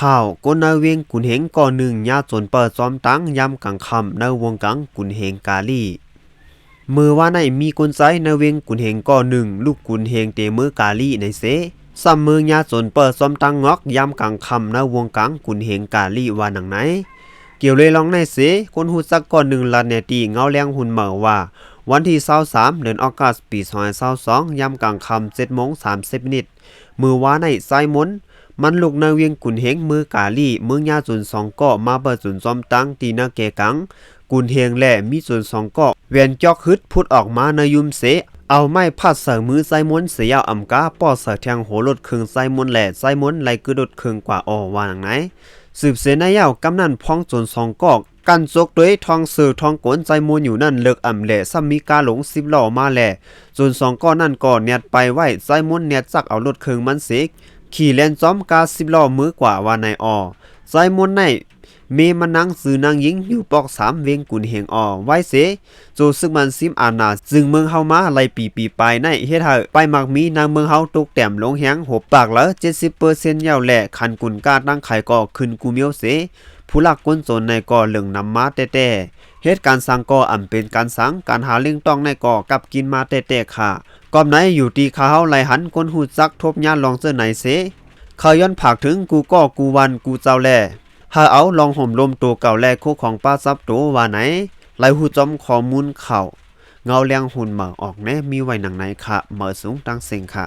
ข่าวก้นนาเวียงกุนเฮงก่อหนึ่งยาจนเปิดซ้อมตั้งยำกังคำในวงกังกุนเฮงกาลีมือว่าในมีกุนไซในเวียงกุนเฮงก่อหนึ่งลูกกุนเฮงเตมือกาลีในเสซ้ำมือยาจนเปิดซ้อมตั้งงอกยำกังคำในวงกังกุนเฮงกาลีว่าหนังไหน เกี่ยวเลยลองในเสคนหูจักก่อนหนึ่งลาเนตีเงาแรงหุ่นเหมาว่า วันที่23เดือนออกัสปี2022ยามกลางค่ำ7โมง30นิดมือว่าในไซมน มันลูกนาเวียงกุนเฮงมือกาลี่มือยาจุนสองเกาะมาเปิดจุนซอมตั้งตีนาเกกัง กุนเฮงแหล่มีจุนสองเกาะเวียนจอกฮึดพุดออกมาในยุมเส เอาไม้พัดเสือมือไซมนเสียาวอำกาป้อเสือแทงโหรถครึ่งไซมนแหล่ไซมนไหลกึดดครึ่งกว่าออว่าหนังไหน สืบเสนายาวกำนันพ้องจนสองกอกกันจกด้วยทองสื่อทองกวนใจมูลอยู่นั่นเลิกอ่ำแหล่ซ้ำมีกาหลงสิบหล่อมาแหล่จนสองก้อนนั่นก่อนเนียดไปไหวใจมูลเนียดจักเอารถเครื่องมันเสก ขี่เล่นซ้อมกาสิบล้อมือกว่าว่าในอ อใจมูลในเมมานังซือนางหญิงอยู่ปอกสามเวงกุนเฮงออไว้เสโจซึกมันซิมอานาจึงเมืองเฮามาไล่ปีปีไปในเฮ็ดให้ไปมักมีนางเมืองเฮาตกแต้มลงแฮงหบปากละ70%ยาวแหล่คันกุนกาตั้งไข่ก็ขึ้นกูเมียวเสผู้หลักก้นจนในก่อเหลืองนำมาแต่แต่เหตุการณ์สังก่ออ่ำเป็นการสังการหาเรื่องต้องในก่อกับกินมาแต่แต่ค่ะกอมไหนอยู่ตีขาเฮาไหลหันคนหูจักทบญาติลองเจอไหนเส เขาย้อนผักถึงกูก็กูวันกูเจ้าแลหาเอาลองห่มลมตัวเก่าแลคู่ของป้าซับตัวว่าไหนไหลหูจอมข้อมูลเข่าเงาเลียงหุ่นเหมาออกแน่มีไว้หนังไหนค่ะเหมือสูงตั้งเสียงค่ะ